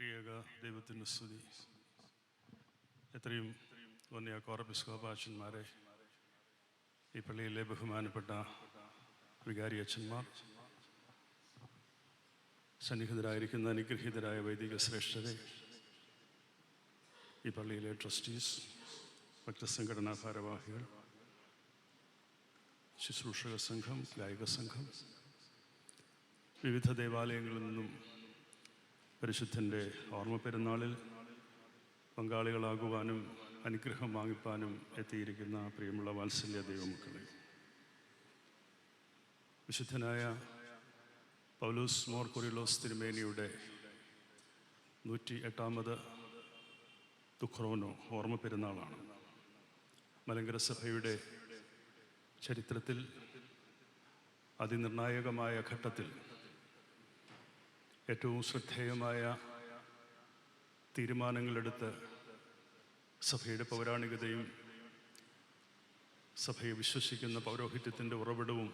ത്രിയേക ദൈവത്തിന്റെ സ്തുതി. എത്രയും വന്നിയ കോറബിസ്കോപാച്ചന്മാരെ ഈ പള്ളിയിലെ ബഹുമാനപ്പെട്ട വികാരി അച്ഛന്മാർ സന്നിഹിതരായിരിക്കുന്ന അനുഗ്രഹീതരായ വൈദിക ശ്രേഷ്ഠരെ ഈ പള്ളിയിലെ ട്രസ്റ്റീസ് ഭക്തസംഘടനാ ഭാരവാഹികൾ ശുശ്രൂഷക സംഘം ഗായക സംഘം വിവിധ ദേവാലയങ്ങളിൽ നിന്നും പരിശുദ്ധന്റെ ഓർമ്മ പെരുന്നാളിൽ പങ്കാളികളാകുവാനും അനുഗ്രഹം വാങ്ങിപ്പാനും എത്തിയിരിക്കുന്ന പ്രിയമുള്ള വാത്സല്യ ദൈവമക്കളെ. വിശുദ്ധനായ പൗലൂസ് മോർ കൊറിലോസ് തിരുമേനിയുടെ നൂറ്റി എട്ടാമത് തുഖ്രോനോ ഓർമ്മ പെരുന്നാളാണ് മലങ്കര സഭയുടെ ചരിത്രത്തിൽ അതിനിർണായകമായ ഘട്ടത്തിൽ ഏറ്റവും ശ്രദ്ധേയമായ തീരുമാനങ്ങളെടുത്ത് സഭയുടെ പൗരാണികതയും സഭയെ വിശ്വസിക്കുന്ന പൗരോഹിത്യത്തിന്റെ ഉറവിടവും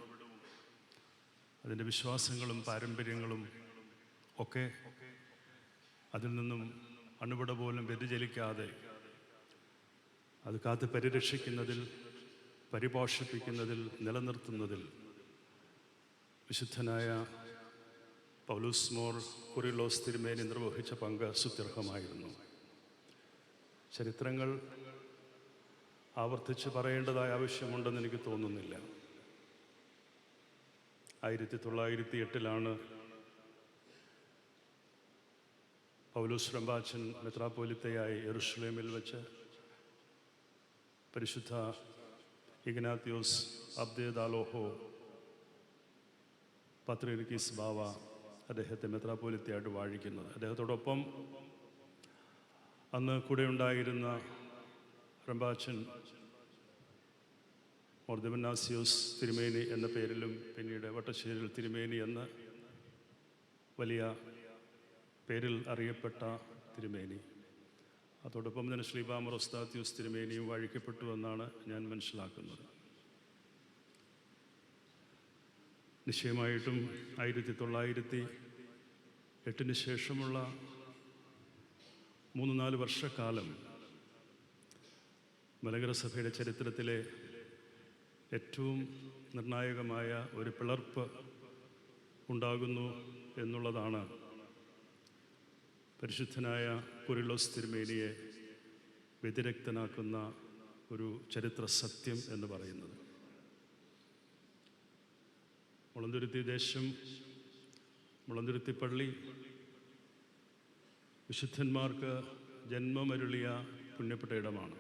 അതിന്റെ വിശ്വാസങ്ങളും പാരമ്പര്യങ്ങളും ഒക്കെ അതിൽ നിന്നും അണുവിട പോലും വ്യതിചലിക്കാതെ അത് കാത്ത് പരിരക്ഷിക്കുന്നതിൽ പരിപോഷിപ്പിക്കുന്നതിൽ നിലനിർത്തുന്നതിൽ വിശുദ്ധനായ പൗലൂസ് മോർ കുറിലോസ് തിരുമേനി നിർവഹിച്ച പങ്ക് സുത്യർഹമായിരുന്നു. ചരിത്രങ്ങൾ ആവർത്തിച്ച് പറയേണ്ടതായ ആവശ്യമുണ്ടെന്ന് എനിക്ക് തോന്നുന്നില്ല. ആയിരത്തി തൊള്ളായിരത്തി എട്ടിലാണ് പൗലൂസ് റംബാച്ചൻ മെത്രാപ്പോലിത്തയായി എറുഷലേമിൽ വെച്ച് പരിശുദ്ധ ഇഗ്നാത്യോസ് അബ്ദേദാലോഹോ പത്രികിസ് ബാവ അദ്ദേഹത്തെ മെത്രാപോലിത്തയായിട്ട് വാഴിക്കുന്നത്. അദ്ദേഹത്തോടൊപ്പം അന്ന് കൂടെ ഉണ്ടായിരുന്ന റംബാച്ചൻ മോർദമനാസിയോസ് തിരുമേനി എന്ന പേരിലും പിന്നീട് വട്ടശ്ശേരിൽ തിരുമേനി എന്ന വലിയ പേരിൽ അറിയപ്പെട്ട തിരുമേനി. അതോടൊപ്പം തന്നെ ശ്രീബാമറോസ്താത്യൂസ് തിരുമേനിയും വാഴിക്കപ്പെട്ടു എന്നാണ് ഞാൻ മനസ്സിലാക്കുന്നത്. നിശ്ചയമായിട്ടും ആയിരത്തി തൊള്ളായിരത്തി എട്ടിന് ശേഷമുള്ള മൂന്ന് നാല് വർഷക്കാലം മലങ്കര സഭയുടെ ചരിത്രത്തിലെ ഏറ്റവും നിർണായകമായ ഒരു പിളർപ്പ് ഉണ്ടാകുന്നു എന്നുള്ളതാണ് പരിശുദ്ധനായ കുരിലോസ് തിരുമേനിയെ വ്യതിരക്തനാക്കുന്ന ഒരു ചരിത്ര സത്യം എന്ന് പറയുന്നത്. മുളന്തുരുത്തി ദേശം മുളന്തുരുത്തി പള്ളി. വിശുദ്ധന്മാർക്ക് ജന്മമരുളിയ പുണ്യപ്പെട്ട ഇടമാണ്.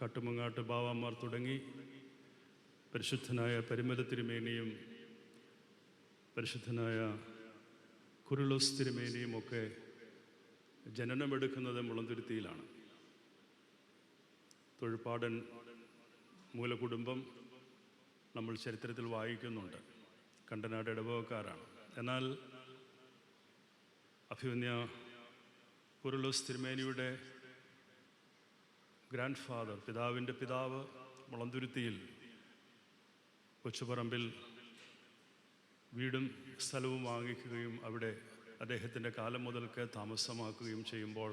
കാട്ടുമങ്ങാട്ട് ബാവാമാർ തുടങ്ങി. പരിശുദ്ധനായ പരിമല തിരുമേനിയും പരിശുദ്ധനായ കുരുളോസ് തിരുമേനിയും ഒക്കെ ജനനമെടുക്കുന്നത് മുളന്തുരുത്തിയിലാണ്. തൊഴിൽപ്പാടൻ മൂലകുടുംബം നമ്മൾ ചരിത്രത്തിൽ വായിക്കുന്നുണ്ട്. കണ്ടനാട് ഇടവകക്കാരാണ്. എന്നാൽ അഭിമന്യ പുരുലോസ് തിരുമേനിയുടെ ഗ്രാൻഡ് ഫാദർ പിതാവിന്റെ പിതാവ് മുളന്തുരുത്തിയിൽ കൊച്ചുപറമ്പിൽ വീടും സ്ഥലവും വാങ്ങിക്കുകയും അവിടെ അദ്ദേഹത്തിന്റെ കാലം മുതൽക്ക് താമസമാക്കുകയും ചെയ്യുമ്പോൾ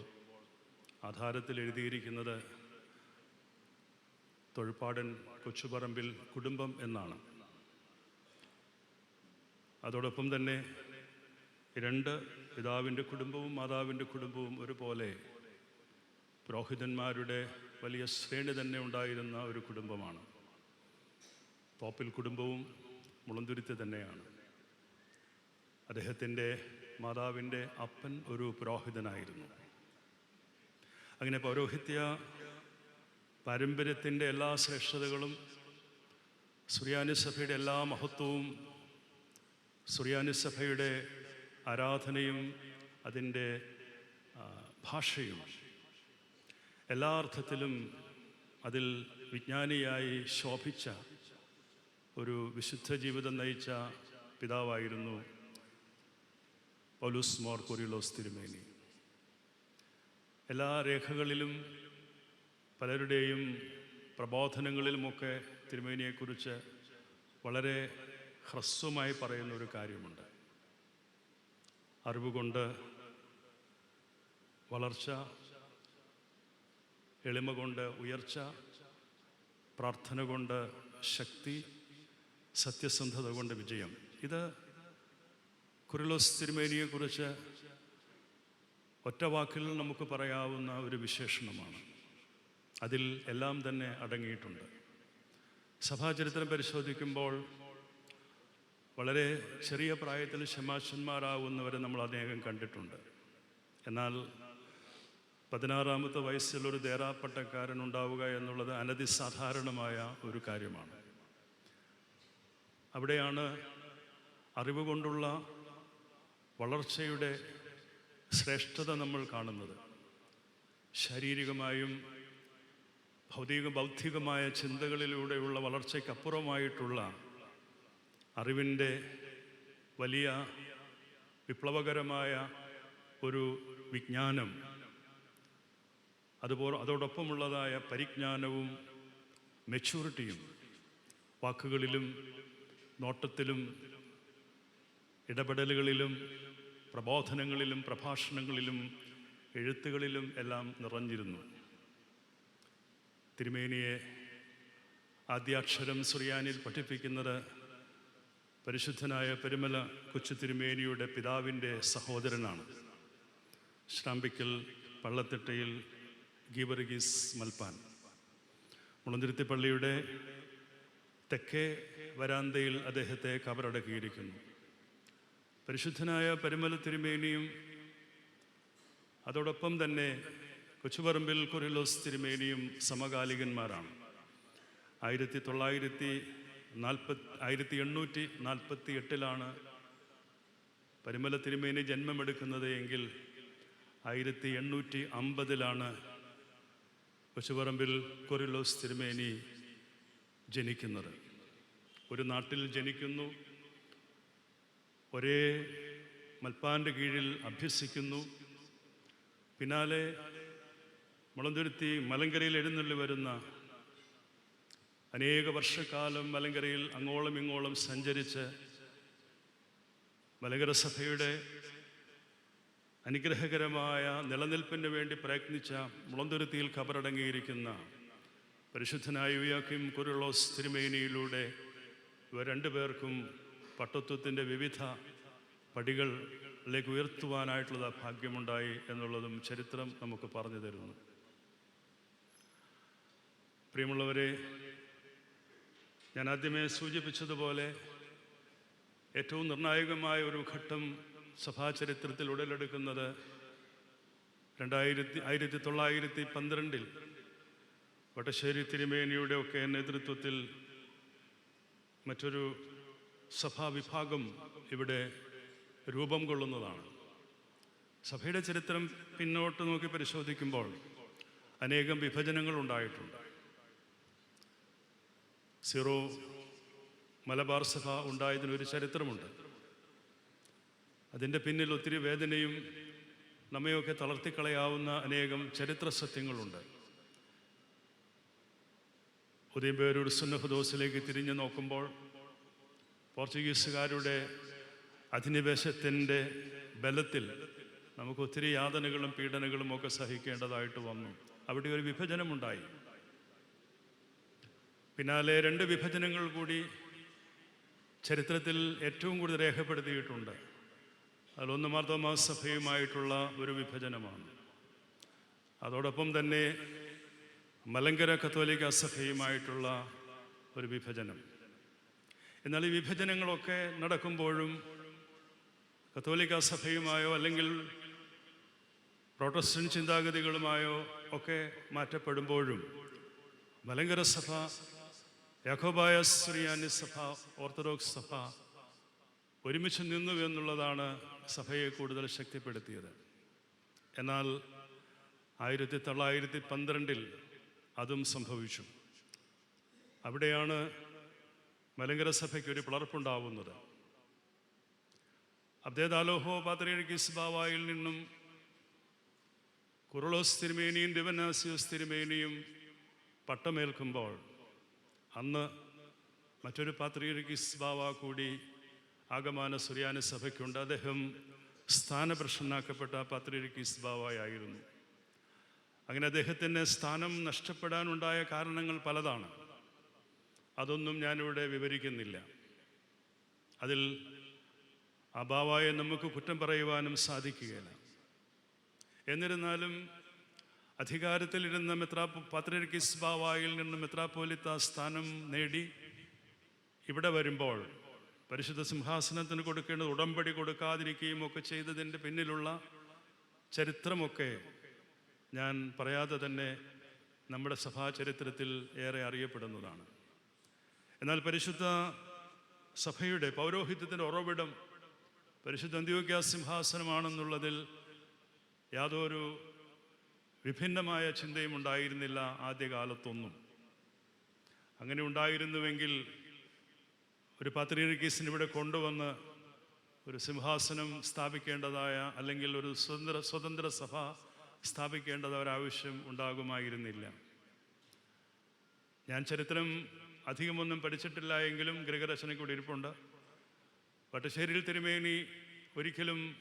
ആധാരത്തിൽ എഴുതിയിരിക്കുന്നത് തൊഴുപ്പാടൻ കൊച്ചുപറമ്പിൽ കുടുംബം എന്നാണ്. അതോടൊപ്പം തന്നെ രണ്ട് പിതാവിന്റെ കുടുംബവും മാതാവിന്റെ കുടുംബവും ഒരുപോലെ പുരോഹിതന്മാരുടെ വലിയ ശ്രേണി തന്നെ ഉണ്ടായിരുന്ന ഒരു കുടുംബമാണ്. തോപ്പിൽ കുടുംബവും മുളന്തുരുത്തി തന്നെയാണ്. അദ്ദേഹത്തിന്റെ മാതാവിന്റെ അപ്പൻ ഒരു പുരോഹിതനായിരുന്നു. അങ്ങനെ പൗരോഹിത്യ പാരമ്പര്യത്തിന്റെ എല്ലാ ശ്രേഷ്ഠതകളും സുറിയാനി സഭയുടെ എല്ലാ മഹത്വവും സുറിയാനി സഭയുടെ ആരാധനയും അതിന്റെ ഭാഷയും എല്ലാ അർത്ഥത്തിലും അതിൽ വിജ്ഞാനിയായി ശോഭിച്ച ഒരു വിശുദ്ധ ജീവിതം നയിച്ച പിതാവായിരുന്നു പൗലൂസ് മോർ കൊറിലോസ് തിരുമേനി. എല്ലാ രേഖകളിലും പലരുടെയും പ്രബോധനങ്ങളിലുമൊക്കെ തിരുമേനിയെക്കുറിച്ച് വളരെ ഹ്രസ്വമായി പറയുന്ന ഒരു കാര്യമുണ്ട്. അറിവുകൊണ്ട് വളർച്ച എളിമ കൊണ്ട് ഉയർച്ച പ്രാർത്ഥന കൊണ്ട് ശക്തി സത്യസന്ധത കൊണ്ട് വിജയം. ഇത് കുരുലോസ് തിരുമേനിയെക്കുറിച്ച് ഒറ്റ വാക്കിൽ നമുക്ക് പറയാവുന്ന ഒരു വിശേഷണമാണ്. അതിൽ എല്ലാം തന്നെ അടങ്ങിയിട്ടുണ്ട്. സഭാചരിത്രം പരിശോധിക്കുമ്പോൾ വളരെ ചെറിയ പ്രായത്തിൽ ക്ഷമാശന്മാരാകുന്നവരെ നമ്മൾ അനേകം കണ്ടിട്ടുണ്ട്. എന്നാൽ പതിനാറാമത്തെ വയസ്സിൽ ഒരു ദേറാപ്പട്ടക്കാരൻ ഉണ്ടാവുക എന്നുള്ളത് അനതിസാധാരണമായ ഒരു കാര്യമാണ്. അവിടെയാണ് അറിവ് കൊണ്ടുള്ള വളർച്ചയുടെ ശ്രേഷ്ഠത നമ്മൾ കാണുന്നത്. ശാരീരികമായും ഭൗതിക ബൗദ്ധികമായ ചിന്തകളിലൂടെയുള്ള വളർച്ചയ്ക്കപ്പുറമായിട്ടുള്ള അറിവിന്റെ വലിയ വിപ്ലവകരമായ ഒരു വിജ്ഞാനം അതുപോലെ അതോടൊപ്പമുള്ളതായ പരിജ്ഞാനവും മെച്യൂരിറ്റിയും വാക്കുകളിലും നോട്ടത്തിലും ഇടപെടലുകളിലും പ്രബോധനങ്ങളിലും പ്രഭാഷണങ്ങളിലും എഴുത്തുകളിലും എല്ലാം നിറഞ്ഞിരുന്നു. തിരുമേനിയെ ആദ്യാക്ഷരം സുറിയാനിൽ പഠിപ്പിക്കുന്നത് പരിശുദ്ധനായ പെരുമല കൊച്ചു തിരുമേനിയുടെ പിതാവിന്റെ സഹോദരനാണ്. ശ്രാമ്പിക്കൽ പള്ളത്തിട്ടയിൽ ഗീവർഗീസ് മൽപ്പാൻ. മുളന്തിരുത്തി പള്ളിയുടെ തെക്കേ വരാന്തയിൽ അദ്ദേഹത്തെ കബറടക്കിയിരിക്കുന്നു. പരിശുദ്ധനായ പരിമല തിരുമേനിയും അതോടൊപ്പം തന്നെ കൊച്ചുപറമ്പിൽ കുറിലോസ് തിരുമേനിയും സമകാലികന്മാരാണ്. ആയിരത്തി തൊള്ളായിരത്തി നാൽപ്പത്തി ആയിരത്തി എണ്ണൂറ്റി നാൽപ്പത്തി എട്ടിലാണ് പരിമല തിരുമേനി ജന്മമെടുക്കുന്നത് എങ്കിൽ ആയിരത്തി എണ്ണൂറ്റി അമ്പതിലാണ് കൊച്ചുപറമ്പിൽ കൊറിലോസ് തിരുമേനി ജനിക്കുന്നത്. ഒരു നാട്ടിൽ ജനിക്കുന്നു ഒരേ മൽപ്പാന്റെ കീഴിൽ അഭ്യസിക്കുന്നു പിന്നാലെ മുളന്തുരുത്തി മലങ്കരയിൽ എഴുന്നള്ളി വരുന്ന അനേക വർഷക്കാലം മലങ്കരയിൽ അങ്ങോളം ഇങ്ങോളം സഞ്ചരിച്ച് മലങ്കര സഭയുടെ അനുഗ്രഹകരമായ നിലനിൽപ്പിന് വേണ്ടി പ്രയത്നിച്ച മുളന്തുരുത്തിയിൽ ഖബറടങ്ങിയിരിക്കുന്ന പരിശുദ്ധനായ യുയാക്കിം കുരുളോസ് തിരുമേനിയിലൂടെ ഇവ രണ്ടുപേർക്കും പട്ടത്വത്തിന്റെ വിവിധ പടികളിലേക്ക് ഉയർത്തുവാനായിട്ടുള്ള ഭാഗ്യമുണ്ടായി എന്നുള്ളതും ചരിത്രം നമുക്ക് പറഞ്ഞു തരുന്നു. പ്രിയമുള്ളവരെ ഞാൻ ആദ്യമേ സൂചിപ്പിച്ചതുപോലെ ഏറ്റവും നിർണായകമായ ഒരു ഘട്ടം സഭാചരിത്രത്തിൽ ഉടലെടുക്കുന്നത് രണ്ടായിരത്തി ആയിരത്തി തൊള്ളായിരത്തി പന്ത്രണ്ടിൽ വട്ടശ്ശേരി തിരുമേനിയുടെ ഒക്കെ നേതൃത്വത്തിൽ മറ്റൊരു സഭാവിഭാഗം ഇവിടെ രൂപം കൊള്ളുന്നതാണ്. സഭയുടെ ചരിത്രം പിന്നോട്ട് നോക്കി പരിശോധിക്കുമ്പോൾ അനേകം വിഭജനങ്ങൾ ഉണ്ടായിട്ടുണ്ട്. സീറോ മലബാർ സഭ ഉണ്ടായതിനൊരു ചരിത്രമുണ്ട്. അതിന്റെ പിന്നിൽ ഒത്തിരി വേദനയും നമ്മയൊക്കെ തളർത്തിക്കളയാവുന്ന അനേകം ചരിത്ര സത്യങ്ങളുണ്ട്. ഉദയംപേരൂർ സുന്നഹദോസിലേക്ക് തിരിഞ്ഞു നോക്കുമ്പോൾ പോർച്ചുഗീസുകാരുടെ അധിനിവേശത്തിന്റെ ബലത്തിൽ നമുക്ക് ഒത്തിരി യാതനകളും പീഡനങ്ങളും ഒക്കെ സഹിക്കേണ്ടതായിട്ട് വന്നു. അവിടെ ഒരു വിഭജനമുണ്ടായി. പിന്നാലെ രണ്ട് വിഭജനങ്ങൾ കൂടി ചരിത്രത്തിൽ ഏറ്റവും കൂടുതൽ രേഖപ്പെടുത്തിയിട്ടുണ്ട്. അതിലൊന്ന് മാർത്തോമാ സഭയുമായിട്ടുള്ള ഒരു വിഭജനമാണ്. അതോടൊപ്പം തന്നെ മലങ്കര കത്തോലിക്ക സഭയുമായിട്ടുള്ള ഒരു വിഭജനം. എന്നാൽ ഈ വിഭജനങ്ങളൊക്കെ നടക്കുമ്പോഴും കത്തോലിക്ക സഭയുമായോ അല്ലെങ്കിൽ പ്രൊട്ടസ്റ്റൻ ചിന്താഗതികളുമായോ ഒക്കെ മാറ്റപ്പെടുമ്പോഴും മലങ്കര സഭ യാക്കോബായ സുറിയാനി സഭ ഓർത്തഡോക്സ് സഭ ഒരുമിച്ച് നിന്നു എന്നുള്ളതാണ് സഭയെ കൂടുതൽ ശക്തിപ്പെടുത്തിയത്. എന്നാൽ ആയിരത്തി തൊള്ളായിരത്തി പന്ത്രണ്ടിൽ അതും സംഭവിച്ചു. അവിടെയാണ് മലങ്കര സഭയ്ക്ക് ഒരു പിളർപ്പുണ്ടാവുന്നത്. അബ്ദേദാലോഹോ പാത്രയഴുകി ബാവായിൽ നിന്നും കുറുളോസ് തിരുമേനിയും ദിവനാസിയോസ് തിരുമേനിയും പട്ടമേൽക്കുമ്പോൾ അന്ന് മറ്റൊരു പാത്രീർഗീസ് ബാവ കൂടി ആഗമാന സുറിയാന സഭയ്ക്കുണ്ട്. അദ്ദേഹം സ്ഥാനഭ്രഷ്ടനാക്കപ്പെട്ട പത്രികീസ് ബാവായിരുന്നു അങ്ങനെ അദ്ദേഹത്തിന്റെ സ്ഥാനം നഷ്ടപ്പെടാനുണ്ടായ കാരണങ്ങൾ പലതാണ്. അതൊന്നും ഞാനിവിടെ വിവരിക്കുന്നില്ല. അതിൽ അഭാവായ നമുക്ക് കുറ്റം പറയുവാനും സാധിക്കുകയില്ല. എന്നിരുന്നാലും അധികാരത്തിലിരുന്ന മെത്രാ പത്രികിസ് ബാവായിൽ നിന്ന് മെത്രാപ്പോലിത്ത സ്ഥാനം നേടി ഇവിടെ വരുമ്പോൾ പരിശുദ്ധ സിംഹാസനത്തിന് കൊടുക്കേണ്ടത് ഉടമ്പടി കൊടുക്കാതിരിക്കുകയും ഒക്കെ ചെയ്തതിന്റെ പിന്നിലുള്ള ചരിത്രമൊക്കെ ഞാൻ പറയാതെ തന്നെ നമ്മുടെ സഭാ ചരിത്രത്തിൽ ഏറെ അറിയപ്പെടുന്നതാണ്. എന്നാൽ പരിശുദ്ധ സഭയുടെ പൗരോഹിത്യത്തിന്റെ ഉറവിടം പരിശുദ്ധ അന്ത്യോഗ്യ സിംഹാസനമാണെന്നുള്ളതിൽ യാതൊരു വിഭിന്നമായ ചിന്തയും ഉണ്ടായിരുന്നില്ല ആദ്യകാലത്തൊന്നും. അങ്ങനെ ഉണ്ടായിരുന്നുവെങ്കിൽ ഒരു പത്രീകീസിന് ഇവിടെ കൊണ്ടുവന്ന് ഒരു സിംഹാസനം സ്ഥാപിക്കേണ്ടതായ അല്ലെങ്കിൽ ഒരു സ്വതന്ത്ര സ്വതന്ത്ര സഭ സ്ഥാപിക്കേണ്ടത് ഒരാവശ്യം ഉണ്ടാകുമായിരുന്നില്ല. ഞാൻ ചരിത്രം അധികമൊന്നും പഠിച്ചിട്ടില്ല എങ്കിലും ഗൃഹരചനയ്ക്കൂടി ഇരിപ്പുണ്ട്. വട്ടശ്ശേരിയിൽ തിരുമേനി ഒരിക്കലും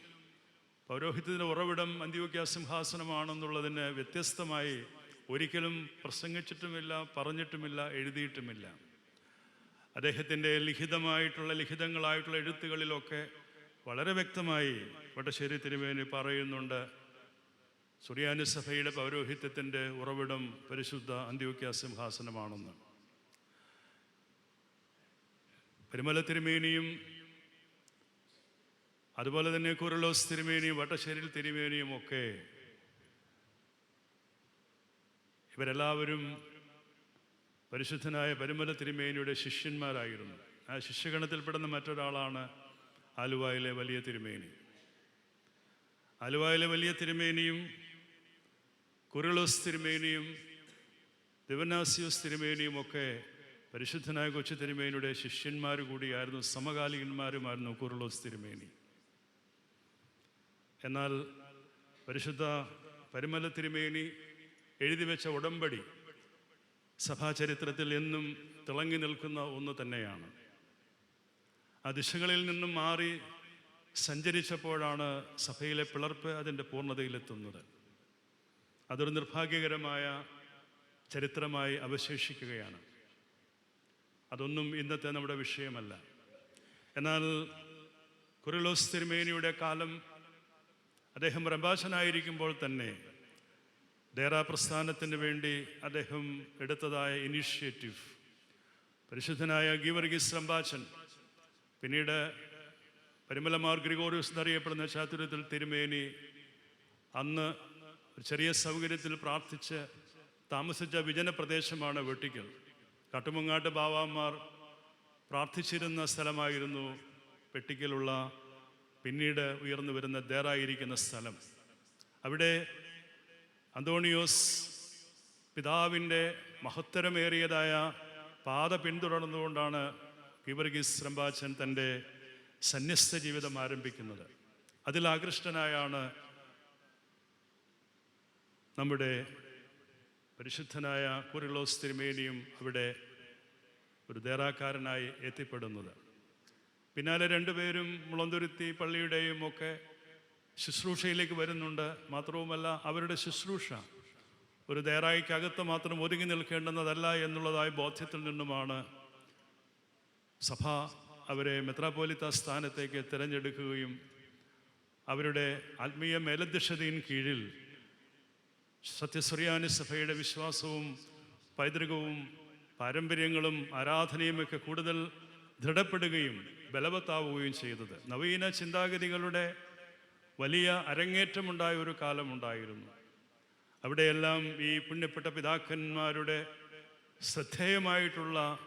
പൗരോഹിത്യത്തിന്റെ ഉറവിടം അന്ത്യോക്യ സിംഹാസനമാണെന്നുള്ളതിന് വ്യത്യസ്തമായി ഒരിക്കലും പ്രസംഗിച്ചിട്ടുമില്ല പറഞ്ഞിട്ടുമില്ല എഴുതിയിട്ടുമില്ല. അദ്ദേഹത്തിന്റെ ലിഖിതമായിട്ടുള്ള ലിഖിതങ്ങളായിട്ടുള്ള എഴുത്തുകളിലൊക്കെ വളരെ വ്യക്തമായി വട്ടശ്ശേരി തിരുമേനി പറയുന്നുണ്ട് സുറിയാനി സഭയുടെ പൗരോഹിത്യത്തിന്റെ ഉറവിടം പരിശുദ്ധ അന്ത്യോക്യ സിംഹാസനമാണെന്ന്. പെരുമല തിരുമേനിയും അതുപോലെ തന്നെ കുരലോസ് തിരുമേനിയും വട്ടശ്ശേരിൽ തിരുമേനിയും ഒക്കെ ഇവരെല്ലാവരും പരിശുദ്ധനായ പരിമല തിരുമേനിയുടെ ശിഷ്യന്മാരായിരുന്നു. ആ ശിഷ്യഗണത്തിൽപ്പെടുന്ന മറ്റൊരാളാണ് ആലുവായിലെ വലിയ തിരുമേനി. ആലുവായിലെ വലിയ തിരുമേനിയും കുരളോസ് തിരുമേനിയും ദിവനാസിയോസ് തിരുമേനിയും ഒക്കെ പരിശുദ്ധനായ കൊച്ചു തിരുമേനിയുടെ ശിഷ്യന്മാർ കൂടിയായിരുന്നു സമകാലികന്മാരുമായിരുന്നു കുരളോസ് തിരുമേനി. എന്നാൽ പരിശുദ്ധ പരിമല തിരുമേനി എഴുതി വെച്ച ഉടമ്പടി സഭാചരിത്രത്തിൽ എന്നും തിളങ്ങി നിൽക്കുന്ന ഒന്ന് തന്നെയാണ്. ആ ദിശകളിൽ നിന്നും മാറി സഞ്ചരിച്ചപ്പോഴാണ് സഭയിലെ പിളർപ്പ് അതിന്റെ പൂർണതയിലെത്തുന്നത്. അതൊരു നിർഭാഗ്യകരമായ ചരിത്രമായി അവശേഷിക്കുകയാണ്. അതൊന്നും ഇന്നത്തെ നമ്മുടെ വിഷയമല്ല. എന്നാൽ കുറിലോസ് തിരുമേനിയുടെ കാലം അദ്ദേഹം റംബാശനായിരിക്കുമ്പോൾ തന്നെ ഡേറാ പ്രസ്ഥാനത്തിന് വേണ്ടി അദ്ദേഹം എടുത്തതായ ഇനീഷ്യേറ്റീവ്. പരിശുദ്ധനായ ഗീവർഗീസ് റംബാച്ചൻ പിന്നീട് പരിമലമാർ ഗ്രിഗോറിയസ് എന്നറിയപ്പെടുന്ന ചാതുര്യത്തിൽ തിരുമേനി അന്ന് ഒരു ചെറിയ സൗകര്യത്തിൽ പ്രാർത്ഥിച്ച് താമസിച്ച വിജന പ്രദേശമാണ് വെട്ടിക്കൽ. കാട്ടുമങ്ങാട്ട് ബാവാമാർ പ്രാർത്ഥിച്ചിരുന്ന സ്ഥലമായിരുന്നു വെട്ടിക്കലുള്ള പിന്നീട് ഉയർന്നു വരുന്ന ദേറായിരിക്കുന്ന സ്ഥലം. അവിടെ അന്തോണിയോസ് പിതാവിന്റെ മഹത്തരമേറിയതായ പാത പിന്തുടർന്നുകൊണ്ടാണ് ഗിവർഗീസ് റംബാച്ചൻ തന്റെ സന്യസ്ത ജീവിതം ആരംഭിക്കുന്നത്. അതിൽ ആകൃഷ്ടനായാണ് നമ്മുടെ പരിശുദ്ധനായ കുറിലോസ് തിരുമേനിയും അവിടെ ഒരു ദേറാക്കാരനായി എത്തിപ്പെടുന്നത്. പിന്നാലെ രണ്ടുപേരും മുളന്തുരുത്തി പള്ളിയുടെയും ഒക്കെ ശുശ്രൂഷയിലേക്ക് വരുന്നുണ്ട്. മാത്രവുമല്ല അവരുടെ ശുശ്രൂഷ ഒരു ദേറായിക്കകത്ത് മാത്രം ഒതുങ്ങി നിൽക്കേണ്ടുന്നതല്ല എന്നുള്ളതായ ബോധ്യത്തിൽ നിന്നുമാണ് സഭ അവരെ മെത്രാപോലിത്ത സ്ഥാനത്തേക്ക് തിരഞ്ഞെടുക്കുകയും അവരുടെ ആത്മീയ മേലധ്യക്ഷതയിൻ കീഴിൽ സത്യസുറിയാനി സഭയുടെ വിശ്വാസവും പൈതൃകവും പാരമ്പര്യങ്ങളും ആരാധനയുമൊക്കെ കൂടുതൽ ദൃഢപ്പെടുകയും ബലവത്താവുകയും ചെയ്തത്. നവീന ചിന്താഗതികളുടെ വലിയ അരങ്ങേറ്റമുണ്ടായ ഒരു കാലമുണ്ടായിരുന്നു. അവിടെയെല്ലാം ഈ പുണ്യപ്പെട്ട പിതാക്കന്മാരുടെ ശ്രദ്ധേയമായിട്ടുള്ള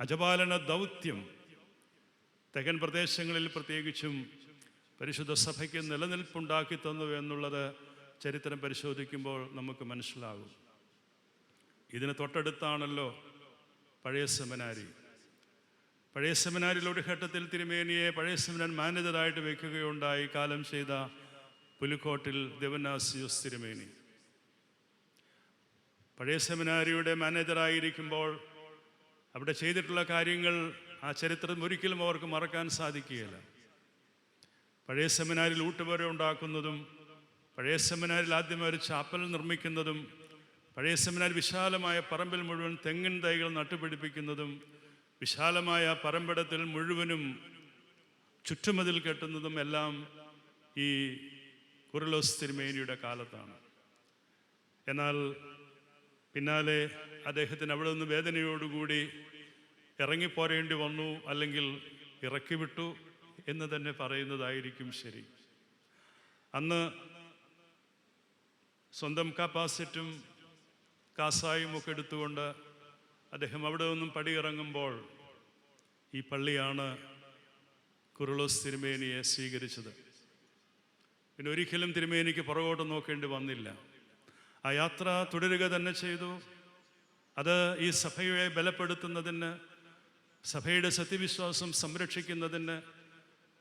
അജപാലന ദൗത്യം തെക്കൻ പ്രദേശങ്ങളിൽ പ്രത്യേകിച്ചും പരിശുദ്ധ സഭയ്ക്ക് നിലനിൽപ്പുണ്ടാക്കി തന്നു എന്നുള്ളത് ചരിത്രം പരിശോധിക്കുമ്പോൾ നമുക്ക് മനസ്സിലാകും. ഇതിന് തൊട്ടടുത്താണല്ലോ പഴയ സെമിനാരി. പഴയ സെമിനാരിൽ ഒരു ഘട്ടത്തിൽ തിരുമേനിയെ പഴയ സെമിനാർ മാനേജറായിട്ട് വെക്കുകയുണ്ടായി. കാലം ചെയ്ത പുലിക്കോട്ടിൽ ദേവനാസിയോസ് തിരുമേനി. പഴയ സെമിനാരിയുടെ മാനേജറായിരിക്കുമ്പോൾ അവിടെ ചെയ്തിട്ടുള്ള കാര്യങ്ങൾ ആ ചരിത്രം ഒരിക്കലും അവർക്ക് മറക്കാൻ സാധിക്കുകയില്ല. പഴയ സെമിനാരിൽ ഊട്ടുപുര ഉണ്ടാക്കുന്നതും പഴയ സെമിനാരിൽ ആദ്യം ഒരു ചാപ്പൽ നിർമ്മിക്കുന്നതും പഴയ സെമിനാരിൽ വിശാലമായ പറമ്പിൽ മുഴുവൻ തെങ്ങിൻ തൈകൾ നട്ടുപിടിപ്പിക്കുന്നതും വിശാലമായ പരമ്പടത്തിൽ മുഴുവനും ചുറ്റുമതിൽ കെട്ടുന്നതും എല്ലാം ഈ കുരലോസ് തിരുമേനിയുടെ കാലത്താണ്. എന്നാൽ പിന്നാലെ അദ്ദേഹത്തിന് അവിടെ നിന്ന് വേദനയോടുകൂടി ഇറങ്ങിപ്പോരേണ്ടി വന്നു അല്ലെങ്കിൽ ഇറക്കി വിട്ടു എന്ന് തന്നെ പറയുന്നതായിരിക്കും ശരി. അന്ന് സ്വന്തം കപ്പാസിറ്റും കാസായും ഒക്കെ എടുത്തുകൊണ്ട് അദ്ദേഹം അവിടെ നിന്നും പടിയിറങ്ങുമ്പോൾ ഈ പള്ളിയാണ് കുറുളോസ് തിരുമേനിയെ സ്വീകരിച്ചത്. പിന്നെ ഒരിക്കലും തിരുമേനിക്ക് പുറകോട്ട് നോക്കേണ്ടി വന്നില്ല. ആ യാത്ര തുടരുക തന്നെ ചെയ്തു. അത് ഈ സഭയെ ബലപ്പെടുത്തുന്നതിന് സഭയുടെ സത്യവിശ്വാസം സംരക്ഷിക്കുന്നതിന്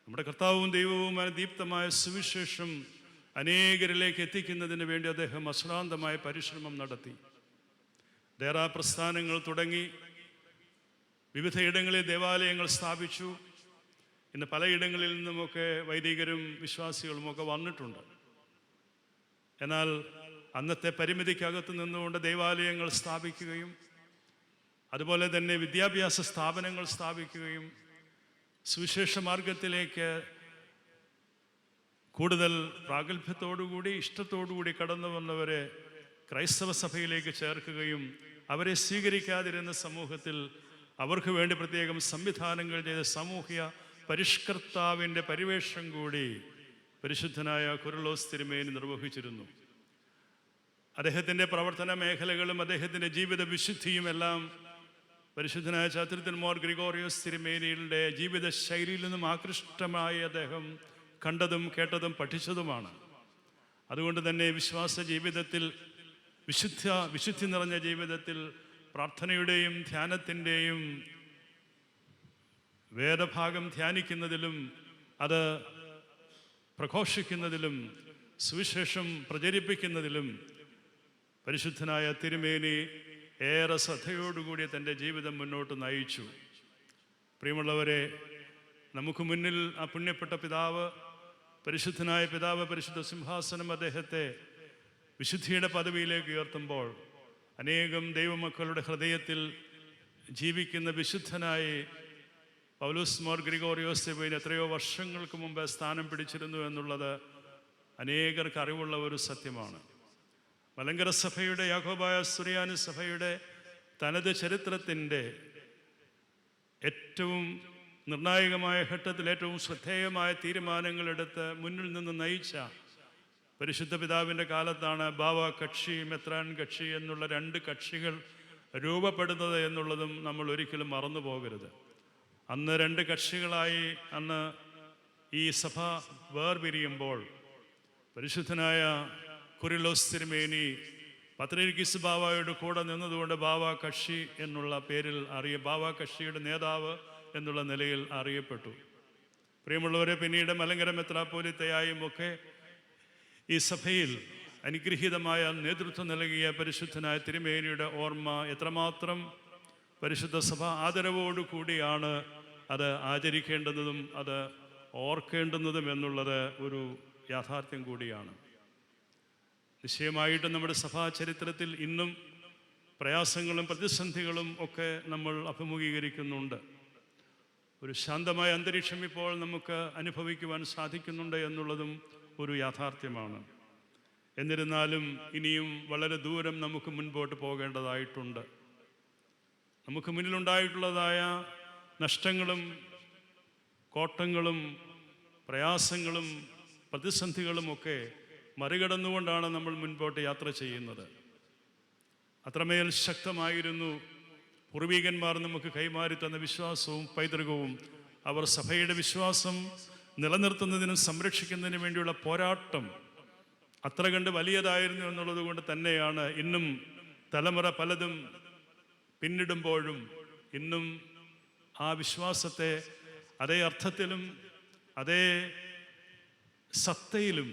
നമ്മുടെ കർത്താവും ദൈവവുമായ ദീപ്തമായ സുവിശേഷം അനേകരിലേക്ക് എത്തിക്കുന്നതിന് വേണ്ടി അദ്ദേഹം അശ്രാന്തമായ പരിശ്രമം നടത്തി. ദേറാ പ്രസ്ഥാനങ്ങൾ തുടങ്ങി വിവിധയിടങ്ങളിൽ ദേവാലയങ്ങൾ സ്ഥാപിച്ചു. ഇന്ന് പലയിടങ്ങളിൽ നിന്നുമൊക്കെ വൈദികരും വിശ്വാസികളുമൊക്കെ വന്നിട്ടുണ്ട്. എന്നാൽ അന്നത്തെ പരിമിതിക്കകത്ത് നിന്നുകൊണ്ട് ദേവാലയങ്ങൾ സ്ഥാപിക്കുകയും അതുപോലെ തന്നെ വിദ്യാഭ്യാസ സ്ഥാപനങ്ങൾ സ്ഥാപിക്കുകയും സുവിശേഷ മാർഗത്തിലേക്ക് കൂടുതൽ പ്രാഗൽഭ്യത്തോടുകൂടി ഇഷ്ടത്തോടുകൂടി കടന്നു വന്നവരെ ക്രൈസ്തവ സഭയിലേക്ക് ചേർക്കുകയും അവരെ സ്വീകരിക്കാതിരുന്ന സമൂഹത്തിൽ അവർക്ക് വേണ്ടി പ്രത്യേകം സംവിധാനങ്ങൾ ചെയ്ത സാമൂഹ്യ പരിഷ്കർത്താവിന്റെ പരിവേഷം കൂടി പരിശുദ്ധനായ കുരുളോസ് തിരുമേനി നിർവഹിച്ചിരുന്നു. അദ്ദേഹത്തിന്റെ പ്രവർത്തന മേഖലകളും അദ്ദേഹത്തിന്റെ ജീവിത വിശുദ്ധിയും എല്ലാം പരിശുദ്ധനായ ചാത്തുരുത്തൻ മോർ ഗ്രിഗോറിയോസ് തിരുമേനിയുടെ ജീവിത ശൈലിയിൽ നിന്നും ആകൃഷ്ടമായി അദ്ദേഹം കണ്ടതും കേട്ടതും പഠിച്ചതുമാണ്. അതുകൊണ്ട് തന്നെ വിശ്വാസ ജീവിതത്തിൽ വിശുദ്ധ വിശുദ്ധി നിറഞ്ഞ ജീവിതത്തിൽ പ്രാർത്ഥനയുടെയും ധ്യാനത്തിന്റെയും വേദഭാഗം ധ്യാനിക്കുന്നതിലും അത് പ്രഘോഷിക്കുന്നതിലും സുവിശേഷം പ്രചരിപ്പിക്കുന്നതിലും പരിശുദ്ധനായ തിരുമേനി ഏറെ ശ്രദ്ധയോടുകൂടി തന്റെ ജീവിതം മുന്നോട്ട് നയിച്ചു. പ്രിയമുള്ളവരെ നമുക്ക് മുന്നിൽ ആ പുണ്യപ്പെട്ട പിതാവ് പരിശുദ്ധനായ പിതാവ് പരിശുദ്ധ സിംഹാസനം അദ്ദേഹത്തെ വിശുദ്ധിയുടെ പദവിയിലേക്ക് ഉയർത്തുമ്പോൾ അനേകം ദൈവമക്കളുടെ ഹൃദയത്തിൽ ജീവിക്കുന്ന വിശുദ്ധനായി പൗലൂസ് മോർ ഗ്രിഗോറിയോസ് സെബൈന് എത്രയോ വർഷങ്ങൾക്ക് മുമ്പ് സ്ഥാനം പിടിച്ചിരുന്നു എന്നുള്ളത് അനേകർക്ക് അറിവുള്ള ഒരു സത്യമാണ്. മലങ്കര സഭയുടെ യാഘോബായ സുറിയാനി സഭയുടെ തനത് ചരിത്രത്തിന്റെ ഏറ്റവും നിർണായകമായ ഘട്ടത്തിൽ ഏറ്റവും ശ്രദ്ധേയമായ തീരുമാനങ്ങളെടുത്ത് മുന്നിൽ നിന്ന് നയിച്ച പരിശുദ്ധ പിതാവിന്റെ കാലത്താണ് ബാവ കക്ഷി മെത്രാൻ കക്ഷി എന്നുള്ള രണ്ട് കക്ഷികൾ രൂപപ്പെടുന്നത് എന്നുള്ളതും നമ്മൾ ഒരിക്കലും മറന്നു പോകരുത്. അന്ന് രണ്ട് കക്ഷികളായി അന്ന് ഈ സഭ വേർപിരിയുമ്പോൾ പരിശുദ്ധനായ കുരിലോസ് തിരുമേനി പത്രിക്കിസ് ബാവയുടെ കൂടെ നിന്നതുകൊണ്ട് ബാവ കക്ഷി എന്നുള്ള പേരിൽ അറിയ ബാവ കക്ഷിയുടെ നേതാവ് എന്നുള്ള നിലയിൽ അറിയപ്പെട്ടു. പ്രിയമുള്ളവരെ പിന്നീട് മലങ്കര മെത്രാപ്പോലിത്തയായും ഒക്കെ ഈ സഭയിൽ അനുഗ്രഹീതമായ നേതൃത്വം നൽകിയ പരിശുദ്ധനായ തിരുമേനിയുടെ ഓർമ്മ എത്രമാത്രം പരിശുദ്ധ സഭ ആദരവോടു കൂടിയാണ് അത് ആചരിക്കേണ്ടതും അത് ഓർക്കേണ്ടുന്നതും എന്നുള്ളത് ഒരു യാഥാർത്ഥ്യം കൂടിയാണ്. നിശ്ചയമായിട്ടും നമ്മുടെ സഭാ ചരിത്രത്തിൽ ഇന്നും പ്രയാസങ്ങളും പ്രതിസന്ധികളും ഒക്കെ നമ്മൾ അഭിമുഖീകരിക്കുന്നുണ്ട്. ഒരു ശാന്തമായ അന്തരീക്ഷം ഇപ്പോൾ നമുക്ക് അനുഭവിക്കുവാൻ സാധിക്കുന്നുണ്ട് എന്നുള്ളതും ഒരു യാഥാർത്ഥ്യമാണ്. എന്നിരുന്നാലും ഇനിയും വളരെ ദൂരം നമുക്ക് മുൻപോട്ട് പോകേണ്ടതായിട്ടുണ്ട്. നമുക്ക് മുന്നിലുണ്ടായിട്ടുള്ളതായ നഷ്ടങ്ങളും കോട്ടങ്ങളും പ്രയാസങ്ങളും പ്രതിസന്ധികളുമൊക്കെ മറികടന്നുകൊണ്ടാണ് നമ്മൾ മുൻപോട്ട് യാത്ര ചെയ്യുന്നത്. അത്രമേൽ ശക്തമായിരുന്നു പൂർവീകന്മാർ നമുക്ക് കൈമാറി തന്ന വിശ്വാസവും പൈതൃകവും. അവർ സഭയുടെ വിശ്വാസം നിലനിർത്തുന്നതിനും സംരക്ഷിക്കുന്നതിനും വേണ്ടിയുള്ള പോരാട്ടം അത്ര കണ്ട് വലിയതായിരുന്നു എന്നുള്ളത് കൊണ്ട് തന്നെയാണ് ഇന്നും തലമുറ പലതും പിന്നിടുമ്പോഴും ഇന്നും ആ വിശ്വാസത്തെ അതേ അർത്ഥത്തിലും അതേ സത്തയിലും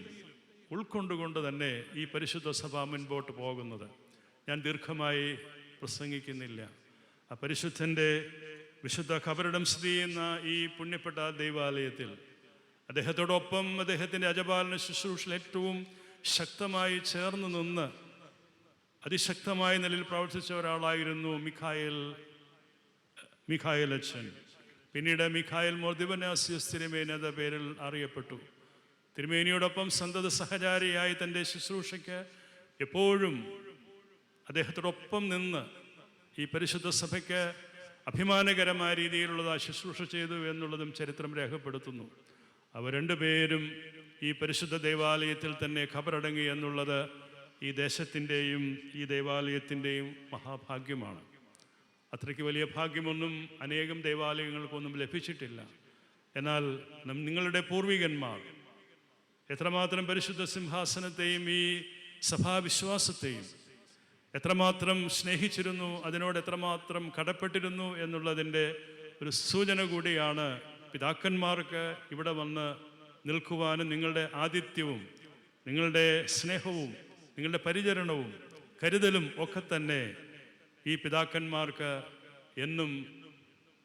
ഉൾക്കൊണ്ടുകൊണ്ട് തന്നെ ഈ പരിശുദ്ധ സഭ മുൻപോട്ട് പോകുന്നത്. ഞാൻ ദീർഘമായി പ്രസംഗിക്കുന്നില്ല. ആ പരിശുദ്ധന്റെ വിശുദ്ധ ഖബറിടം സ്ഥിതി ചെയ്യുന്ന ഈ പുണ്യപ്പെട്ട ദൈവാലയത്തിൽ അദ്ദേഹത്തോടൊപ്പം അദ്ദേഹത്തിന്റെ അജപാലന ശുശ്രൂഷയിൽ ഏറ്റവും ശക്തമായി ചേർന്ന് നിന്ന് അതിശക്തമായ നിലയിൽ പ്രവർത്തിച്ച ഒരാളായിരുന്നു മിഖായൽ മിഖായൽ അച്ഛൻ. പിന്നീട് മിഖായൽ മോർദിവനാസ്യസ് തിരുമേനി എന്ന പേരിൽ അറിയപ്പെട്ടു. തിരുമേനിയോടൊപ്പം സന്തത സഹചാരിയായി തന്റെ ശുശ്രൂഷയ്ക്ക് എപ്പോഴും അദ്ദേഹത്തോടൊപ്പം നിന്ന് ഈ പരിശുദ്ധ സഭയ്ക്ക് അഭിമാനകരമായ രീതിയിലുള്ളത് ആ ശുശ്രൂഷ ചെയ്തു എന്നുള്ളതും ചരിത്രം രേഖപ്പെടുത്തുന്നു. അവർ രണ്ടുപേരും ഈ പരിശുദ്ധ ദേവാലയത്തിൽ തന്നെ ഖബറടങ്ങി എന്നുള്ളത് ഈ ദേശത്തിന്റെയും ഈ ദേവാലയത്തിന്റെയും മഹാഭാഗ്യമാണ്. അത്രയ്ക്ക് വലിയ ഭാഗ്യമൊന്നും അനേകം ദേവാലയങ്ങൾക്കൊന്നും ലഭിച്ചിട്ടില്ല. എന്നാൽ നിങ്ങളുടെ പൂർവികന്മാർ എത്രമാത്രം പരിശുദ്ധ സിംഹാസനത്തെയും ഈ സഭാവിശ്വാസത്തെയും എത്രമാത്രം സ്നേഹിച്ചിരുന്നു അതിനോട് എത്രമാത്രം കടപ്പെട്ടിരുന്നു എന്നുള്ളതിന്റെ ഒരു സൂചന കൂടിയാണ് പിതാക്കന്മാർക്ക് ഇവിടെ വന്ന് നിൽക്കുവാനും നിങ്ങളുടെ ആതിഥ്യവും നിങ്ങളുടെ സ്നേഹവും നിങ്ങളുടെ പരിചരണവും കരുതലും ഒക്കെ തന്നെ ഈ പിതാക്കന്മാർക്ക് എന്നും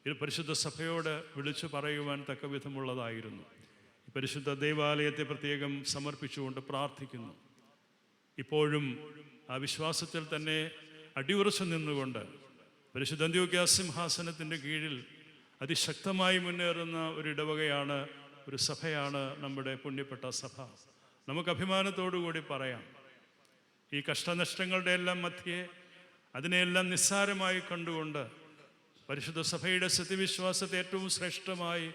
ഈ പരിശുദ്ധ സഭയോട് വിളിച്ചു പറയുവാൻ തക്ക വിധമുള്ളതായിരുന്നു പരിശുദ്ധ ദൈവാലയത്തെ പ്രത്യേകം സമർപ്പിച്ചുകൊണ്ട് പ്രാർത്ഥിക്കുന്നു. ഇപ്പോഴും ആ വിശ്വാസത്തിൽ തന്നെ അടിയുറച്ചു നിന്നുകൊണ്ട് പരിശുദ്ധ അന്ത്യോക്യ സിംഹാസനത്തിന്റെ കീഴിൽ അതിശക്തമായി മുന്നേറുന്ന ഒരു ഇടവകയാണ് ഒരു സഭയാണ് നമ്മുടെ പുണ്യപ്പെട്ട സഭ. നമുക്ക് അഭിമാനത്തോടു കൂടി പറയാം. ഈ കഷ്ടനഷ്ടങ്ങളുടെ എല്ലാം മധ്യേ അതിനെയെല്ലാം നിസ്സാരമായി കണ്ടുകൊണ്ട് പരിശുദ്ധ സഭയുടെ സത്യവിശ്വാസത്തെ ഏറ്റവും ശ്രേഷ്ഠമായി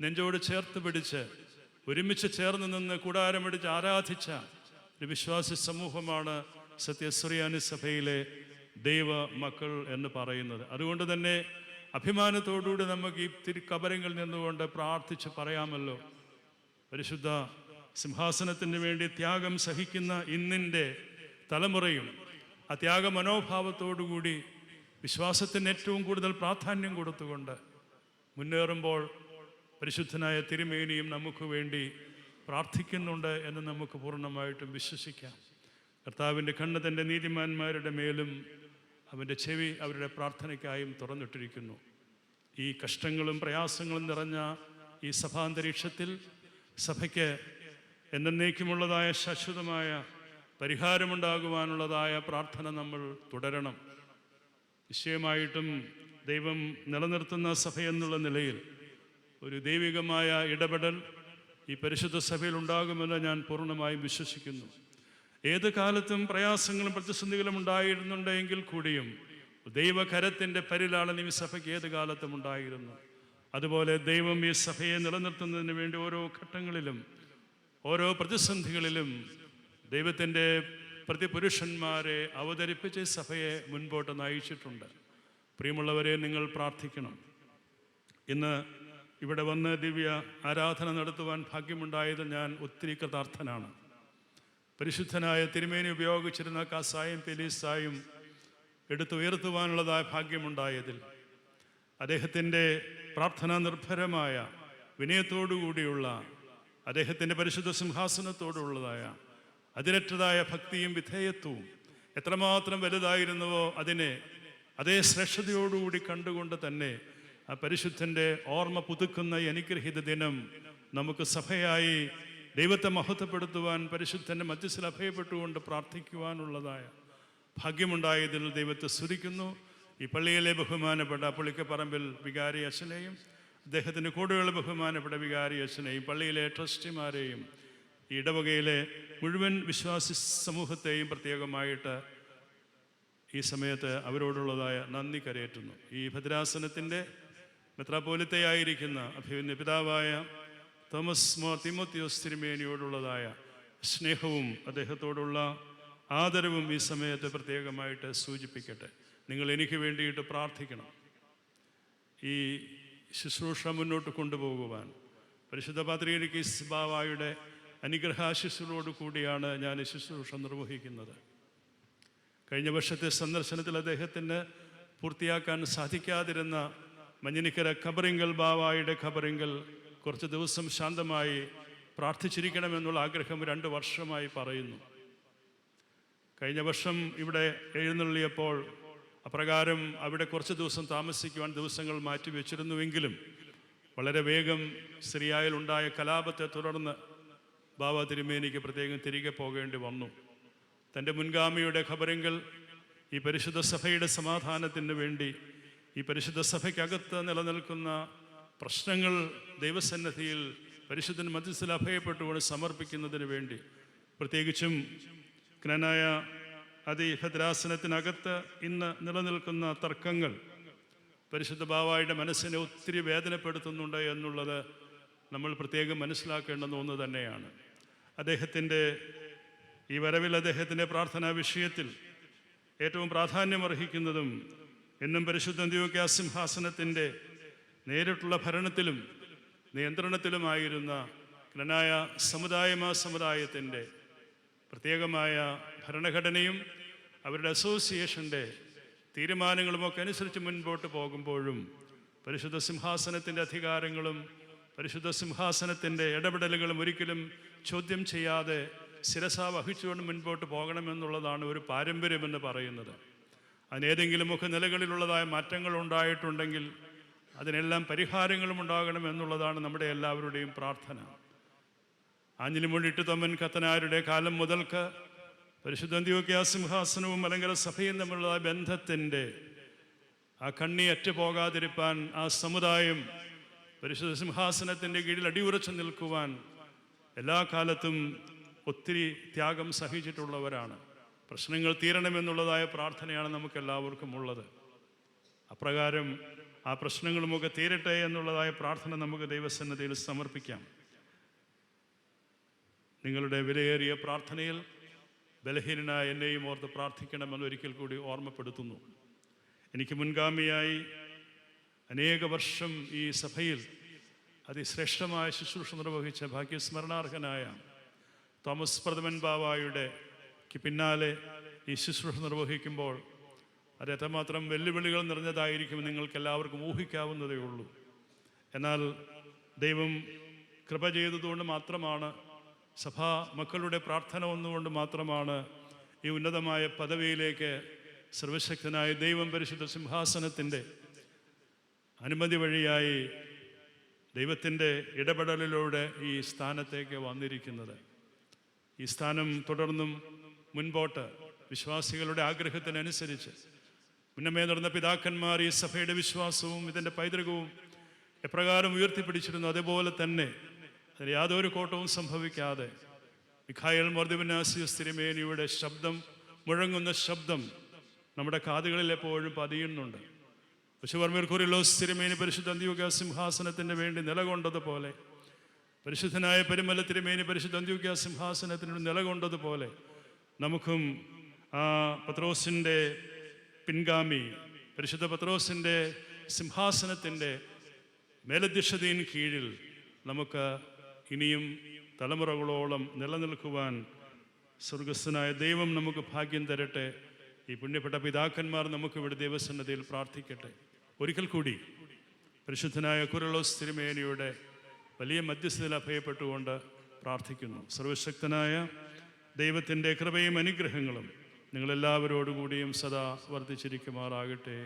നെഞ്ചോട് ചേർത്ത് പിടിച്ച് ഒരുമിച്ച് ചേർന്ന് നിന്ന് കൂടാരമടിച്ച് ആരാധിച്ച ഒരു വിശ്വാസി സമൂഹമാണ് സത്യശ്രീയാനി സഭയിലെ ദൈവ മക്കൾ എന്ന് പറയുന്നത്. അതുകൊണ്ട് തന്നെ അഭിമാനത്തോടുകൂടി നമുക്ക് ഈ തിരു കബരങ്ങൾ നിന്നുകൊണ്ട് പ്രാർത്ഥിച്ച് പറയാമല്ലോ. പരിശുദ്ധ സിംഹാസനത്തിന് വേണ്ടി ത്യാഗം സഹിക്കുന്ന ഇന്നിന്റെ തലമുറയും ആ ത്യാഗ മനോഭാവത്തോടുകൂടി വിശ്വാസത്തിന് ഏറ്റവും കൂടുതൽ പ്രാധാന്യം കൊടുത്തുകൊണ്ട് മുന്നേറുമ്പോൾ പരിശുദ്ധനായ തിരുമേനിയും നമുക്ക് വേണ്ടി പ്രാർത്ഥിക്കുന്നുണ്ട് എന്ന് നമുക്ക് പൂർണമായിട്ടും വിശ്വസിക്കാം. കർത്താവിന്റെ കണ്ണ് തന്റെ നീതിമാന്മാരുടെ മേലും അവന്റെ ചെവി അവരുടെ പ്രാർത്ഥനയ്ക്കായും തുറന്നിട്ടിരിക്കുന്നു. ഈ കഷ്ടങ്ങളും പ്രയാസങ്ങളും നിറഞ്ഞ ഈ സഭാന്തരീക്ഷത്തിൽ സഭയ്ക്ക് എന്നേക്കുമുള്ളതായ ശാശ്വതമായ പരിഹാരമുണ്ടാകുവാനുള്ളതായ പ്രാർത്ഥന നമ്മൾ തുടരണം. നിശ്ചയമായിട്ടും ദൈവം നിലനിർത്തുന്ന സഭ എന്നുള്ള നിലയിൽ ഒരു ദൈവികമായ ഇടപെടൽ ഈ പരിശുദ്ധ സഭയിൽ ഉണ്ടാകുമെന്ന് ഞാൻ പൂർണമായും വിശ്വസിക്കുന്നു. ഏത് കാലത്തും പ്രയാസങ്ങളും പ്രതിസന്ധികളും ഉണ്ടായിരുന്നുണ്ടെങ്കിൽ കൂടിയും ദൈവകരത്തിന്റെ പരിലാളനം ഈ സഭയ്ക്ക് ഏത് കാലത്തും ഉണ്ടായിരുന്നു. അതുപോലെ ദൈവം ഈ സഭയെ നിലനിർത്തുന്നതിന് വേണ്ടി ഓരോ ഘട്ടങ്ങളിലും ഓരോ പ്രതിസന്ധികളിലും ദൈവത്തിന്റെ പ്രതിപുരുഷന്മാരെ അവതരിപ്പിച്ച് സഭയെ മുൻപോട്ട് നയിച്ചിട്ടുണ്ട്. പ്രിയമുള്ളവരെ നിങ്ങൾ പ്രാർത്ഥിക്കണം. ഇന്ന് ഇവിടെ വന്ന് ദിവ്യ ആരാധന നടത്തുവാൻ ഭാഗ്യമുണ്ടായത് ഞാൻ ഒത്തിരി കൃതാർത്ഥനാണ്. പരിശുദ്ധനായ തിരുമേനി ഉപയോഗിച്ചിരുന്ന കസായും പെലീസായും എടുത്തുയർത്തുവാനുള്ളതായ ഭാഗ്യമുണ്ടായതിൽ അദ്ദേഹത്തിന്റെ പ്രാർത്ഥനാ നിർഭരമായ വിനയത്തോടുകൂടിയുള്ള അദ്ദേഹത്തിന്റെ പരിശുദ്ധ സിംഹാസനത്തോടുള്ളതായ അതിരറ്റതായ ഭക്തിയും വിധേയത്വവും എത്രമാത്രം വലുതായിരുന്നുവോ അതിനെ അതേ ശ്രേഷ്ഠതയോടുകൂടി കണ്ടുകൊണ്ട് തന്നെ ആ പരിശുദ്ധന്റെ ഓർമ്മ പുതുക്കുന്ന അനുഗ്രഹിത ദിനം നമുക്ക് സഭയായി ദൈവത്തെ മഹത്വപ്പെടുത്തുവാൻ പരിശുദ്ധന്റെ മധ്യസ്ഥൽ അഭയപ്പെട്ടുകൊണ്ട് പ്രാർത്ഥിക്കുവാനുള്ളതായ ഭാഗ്യമുണ്ടായതിൽ ദൈവത്തെ സ്തുതിക്കുന്നു. ഈ പള്ളിയിലെ ബഹുമാനപ്പെട്ട പുളിക്കപ്പറമ്പിൽ വികാരി അച്ഛനെയും അദ്ദേഹത്തിന്റെ കൂടെയുള്ള ബഹുമാനപ്പെട്ട വികാരി അച്ഛനെയും പള്ളിയിലെ ട്രസ്റ്റിമാരെയും ഈ ഇടവകയിലെ മുഴുവൻ വിശ്വാസി സമൂഹത്തെയും പ്രത്യേകമായിട്ട് ഈ സമയത്ത് അവരോടുള്ളതായ നന്ദി കരയേറ്റുന്നു. ഈ ഭദ്രാസനത്തിന്റെ മെത്രാപോലിത്തയായിരിക്കുന്ന അഭിമന്യ പിതാവായ തോമസ് മോ തിമോത്തിയോസ് തിരുമേനിയോടുള്ളതായ സ്നേഹവും അദ്ദേഹത്തോടുള്ള ആദരവും ഈ സമയത്ത് പ്രത്യേകമായിട്ട് സൂചിപ്പിക്കട്ടെ. നിങ്ങൾ എനിക്ക് വേണ്ടിയിട്ട് പ്രാർത്ഥിക്കണം. ഈ ശുശ്രൂഷ മുന്നോട്ട് കൊണ്ടുപോകുവാൻ. പരിശുദ്ധ പാത്രീനിക്ക് ബാവായുടെ അനുഗ്രഹാശിസ്സുകളോട് കൂടിയാണ് ഞാൻ ശുശ്രൂഷ നിർവഹിക്കുന്നത്. കഴിഞ്ഞ വർഷത്തെ സന്ദർശനത്തിൽ അദ്ദേഹത്തിന് പൂർത്തിയാക്കാൻ സാധിക്കാതിരുന്ന മഞ്ഞിനിക്കര ഖബറിങ്കൽ ബാവായുടെ ഖബറിങ്കൽ കുറച്ച് ദിവസം ശാന്തമായി പ്രാർത്ഥിച്ചിരിക്കണമെന്നുള്ള ആഗ്രഹം രണ്ട് വർഷമായി പറയുന്നു. കഴിഞ്ഞ വർഷം ഇവിടെ എഴുന്നള്ളിയപ്പോൾ അപ്രകാരം അവിടെ കുറച്ച് ദിവസം താമസിക്കുവാൻ ദിവസങ്ങൾ മാറ്റി വെച്ചിരുന്നുവെങ്കിലും വളരെ വേഗം സിറിയായിലുണ്ടായ കലാപത്തെ തുടർന്ന് ബാബ തിരുമേനിക്ക് പ്രത്യേകം തിരികെ പോകേണ്ടി വന്നു. തന്റെ മുൻഗാമിയുടെ ഖബറിങ്കൽ ഈ പരിശുദ്ധ സഭയുടെ സമാധാനത്തിന് വേണ്ടി ഈ പരിശുദ്ധ സഭയ്ക്കകത്ത് നിലനിൽക്കുന്ന പ്രശ്നങ്ങൾ ദൈവസന്നദ്ധിയിൽ പരിശുദ്ധൻ മധ്യസ്ഥൽ അഭയപ്പെട്ടുകൊണ്ട് സമർപ്പിക്കുന്നതിന് വേണ്ടി. പ്രത്യേകിച്ചും ജ്ഞനായ അതി ഭദ്രാസനത്തിനകത്ത് ഇന്ന് നിലനിൽക്കുന്ന തർക്കങ്ങൾ പരിശുദ്ധ ബാവായുടെ മനസ്സിനെ ഒത്തിരി വേദനപ്പെടുത്തുന്നുണ്ട് എന്നുള്ളത് നമ്മൾ പ്രത്യേകം മനസ്സിലാക്കേണ്ടുന്ന ഒന്ന് തന്നെയാണ്. അദ്ദേഹത്തിന്റെ ഈ വരവിൽ അദ്ദേഹത്തിന്റെ പ്രാർത്ഥനാ വിഷയത്തിൽ ഏറ്റവും പ്രാധാന്യം അർഹിക്കുന്നതും എന്നും പരിശുദ്ധ അന്ത്യോക്യ സിംഹാസനത്തിന്റെ നേരിട്ടുള്ള ഭരണത്തിലും നിയന്ത്രണത്തിലുമായിരുന്ന ജ്ഞനായ സമുദായമ സമുദായത്തിന്റെ പ്രത്യേകമായ ഭരണഘടനയും അവരുടെ അസോസിയേഷന്റെ തീരുമാനങ്ങളുമൊക്കെ അനുസരിച്ച് മുൻപോട്ട് പോകുമ്പോഴും പരിശുദ്ധ സിംഹാസനത്തിന്റെ അധികാരങ്ങളും പരിശുദ്ധ സിംഹാസനത്തിന്റെ ഇടപെടലുകളും ഒരിക്കലും ചോദ്യം ചെയ്യാതെ ശിരസ വഹിച്ചുകൊണ്ട് മുൻപോട്ട് പോകണമെന്നുള്ളതാണ് ഒരു പാരമ്പര്യമെന്ന് പറയുന്നത്. അതിനേതെങ്കിലുമൊക്കെ നിലകളിലുള്ളതായ മാറ്റങ്ങൾ ഉണ്ടായിട്ടുണ്ടെങ്കിൽ അതിനെല്ലാം പരിഹാരങ്ങളും ഉണ്ടാകണം എന്നുള്ളതാണ് നമ്മുടെ എല്ലാവരുടെയും പ്രാർത്ഥന. ആഞ്ഞിലിമുണ്ടിട്ട് തമ്മൻ കത്തനാരുടെ കാലം മുതൽക്ക് പരിശുദ്ധ അന്ത്യോക്യ സിംഹാസനവും മലങ്കര സഭയും തമ്മിലുള്ള ആ ബന്ധത്തിന്റെ ആ കണ്ണി അറ്റു പോകാതിരിപ്പാൻ ആ സമുദായം പരിശുദ്ധ സിംഹാസനത്തിന്റെ കീഴിൽ അടിയുറച്ചു നിൽക്കുവാൻ എല്ലാ കാലത്തും ഒത്തിരി ത്യാഗം സഹിച്ചിട്ടുള്ളവരാണ്. പ്രശ്നങ്ങൾ തീരണമെന്നുള്ളതായ പ്രാർത്ഥനയാണ് നമുക്കെല്ലാവർക്കും ഉള്ളത്. അപ്രകാരം ആ പ്രശ്നങ്ങളുമൊക്കെ തീരട്ടെ എന്നുള്ളതായ പ്രാർത്ഥന നമുക്ക് ദൈവസന്നദ്ധയിൽ സമർപ്പിക്കാം. നിങ്ങളുടെ വിലയേറിയ പ്രാർത്ഥനയിൽ ബലഹീനനായ എന്നെയും ഓർത്ത് പ്രാർത്ഥിക്കണമെന്ന് ഒരിക്കൽ കൂടി ഓർമ്മപ്പെടുത്തുന്നു. എനിക്ക് മുൻഗാമിയായി അനേക വർഷം ഈ സഭയിൽ അതിശ്രേഷ്ഠമായ ശുശ്രൂഷ നിർവഹിച്ച ഭാഗ്യസ്മരണാർഹനായ തോമസ് പ്രഥമൻ ബാവായുടെ പിന്നാലെ ഈ ശുശ്രൂഷ നിർവഹിക്കുമ്പോൾ അത് എത്രമാത്രം വെല്ലുവിളികൾ നിറഞ്ഞതായിരിക്കും നിങ്ങൾക്ക് എല്ലാവർക്കും ഊഹിക്കാവുന്നതേ ഉള്ളൂ. എന്നാൽ ദൈവം കൃപ ചെയ്തതുകൊണ്ട് മാത്രമാണ് സഭാ മക്കളുടെ പ്രാർത്ഥന ഒന്നുകൊണ്ട് മാത്രമാണ് ഈ ഉന്നതമായ പദവിയിലേക്ക് സർവശക്തനായ ദൈവം പരിശുദ്ധ സിംഹാസനത്തിന്റെ അനുമതി വഴിയായി ദൈവത്തിന്റെ ഇടപെടലിലൂടെ ഈ സ്ഥാനത്തേക്ക് വന്നിരിക്കുന്നത്. ഈ സ്ഥാനം തുടർന്നും മുൻപോട്ട് വിശ്വാസികളുടെ ആഗ്രഹത്തിനനുസരിച്ച് മുന്നമേ നടന്ന പിതാക്കന്മാർ ഈ സഭയുടെ വിശ്വാസവും ഇതിന്റെ പൈതൃകവും എപ്രകാരം ഉയർത്തിപ്പിടിച്ചിരുന്നു. അതേപോലെ തന്നെ അതിന് യാതൊരു കോട്ടവും സംഭവിക്കാതെ മിഖായൽ മർദ്ദിബനാസിയസ് തിരുമേനിയുടെ ശബ്ദം മുഴങ്ങുന്ന ശബ്ദം നമ്മുടെ കാതുകളിൽ എപ്പോഴും പതിയുന്നുണ്ട്. പശുവർമ്മീർക്കുറിലോസ് തിരുമേനി പരിശുദ്ധ അന്ത്യോഗ്യ സിംഹാസനത്തിന് വേണ്ടി നിലകൊണ്ടതുപോലെ പരിശുദ്ധനായ പെരുമല തിരുമേനി പരിശുദ്ധ അന്ത്യോഗ്യ സിംഹാസനത്തിന് നിലകൊണ്ടതുപോലെ നമുക്കും ആ പത്രോസിന്റെ പിൻഗാമി പരിശുദ്ധ പത്രോസിന്റെ സിംഹാസനത്തിന്റെ മേലധ്യക്ഷതയിൻ കീഴിൽ നമുക്ക് ഇനിയും തലമുറകളോളം നിലനിൽക്കുവാൻ സ്വർഗസ്ഥനായ ദൈവം നമുക്ക് ഭാഗ്യം തരട്ടെ. ഈ പുണ്യപ്പെട്ട പിതാക്കന്മാർ നമുക്ക് ഇവിടെ ദൈവസന്നതയിൽ പ്രാർത്ഥിക്കട്ടെ. ഒരിക്കൽ കൂടി പരിശുദ്ധനായ കുരളോസ് തിരുമേനിയുടെ വലിയ മധ്യസ്ഥതയിൽ അഭയപ്പെട്ടുകൊണ്ട് പ്രാർത്ഥിക്കുന്നു. സർവശക്തനായ ദൈവത്തിന്റെ കൃപയും അനുഗ്രഹങ്ങളും നിങ്ങളെല്ലാവരോടുകൂടിയും സദാ വർദ്ധിച്ചിരിക്കുമാറാകട്ടെ.